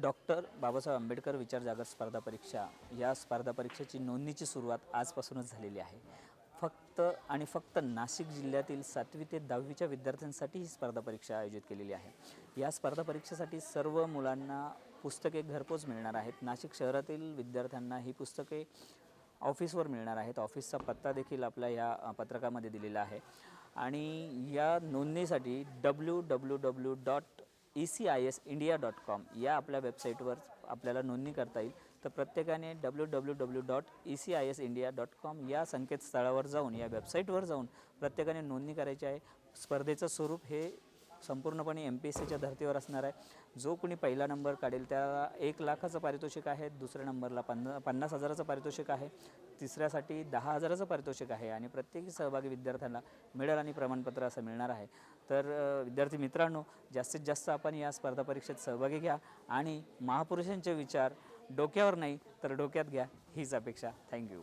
Doctor Babasaheb Ambedkar विचार जागर स्पर्धा परीक्षा या स्पर्धा परीक्षेची नोंदणीची सुरुवात आजपासूनच झालेली आहे. फक्त आणि फक्त नाशिक जिल्ह्यातील सातवी ते दहावीच्या विद्यार्थ्यांसाठी ही स्पर्धा परीक्षा आयोजित केलेली आहे. या स्पर्धा परीक्षेसाठी सर्व मुलांना पुस्तके घरपोच मिळणार आहेत. नाशिक शहरातील विद्यार्थ्यांना ही पुस्तके ऑफिसवर मिळणार आहेत. ऑफिसचा पत्ता देखील आपल्या या पत्रकामध्ये दिलेला आहे. आणि या नोंदणीसाठी W W W dot E C I S India dot com या आपल्या वेबसाईटवर आपल्याला नोंदणी करता येईल. तर प्रत्येकाने W W W dot E C I S India dot com या संकेतस्थळावर जाऊन या वेबसाईटवर जाऊन प्रत्येकाने नोंदणी करायची आहे. स्पर्धेचं स्वरूप हे संपूर्णपणे एम पी एस सीच्या धर्तीवर असणार आहे. जो कोणी पहिला नंबर काढेल त्याला एक लाखाचं पारितोषिक आहे दुसऱ्या नंबरला पन्ना पन्नास हजाराचं पारितोषिक आहे तिसऱ्यासाठी दहा हजाराचं पारितोषिक आहे आणि प्रत्येकी सहभागी विद्यार्थ्यांना मेडल आणि प्रमाणपत्र असं मिळणार आहे. तर विद्यार्थी मित्रांनो जास्तीत जास्त आपण या स्पर्धा परीक्षेत सहभागी घ्या आणि महापुरुषांचे विचार डोक्यावर नाही तर डोक्यात घ्या. हीच अपेक्षा. थँक्यू.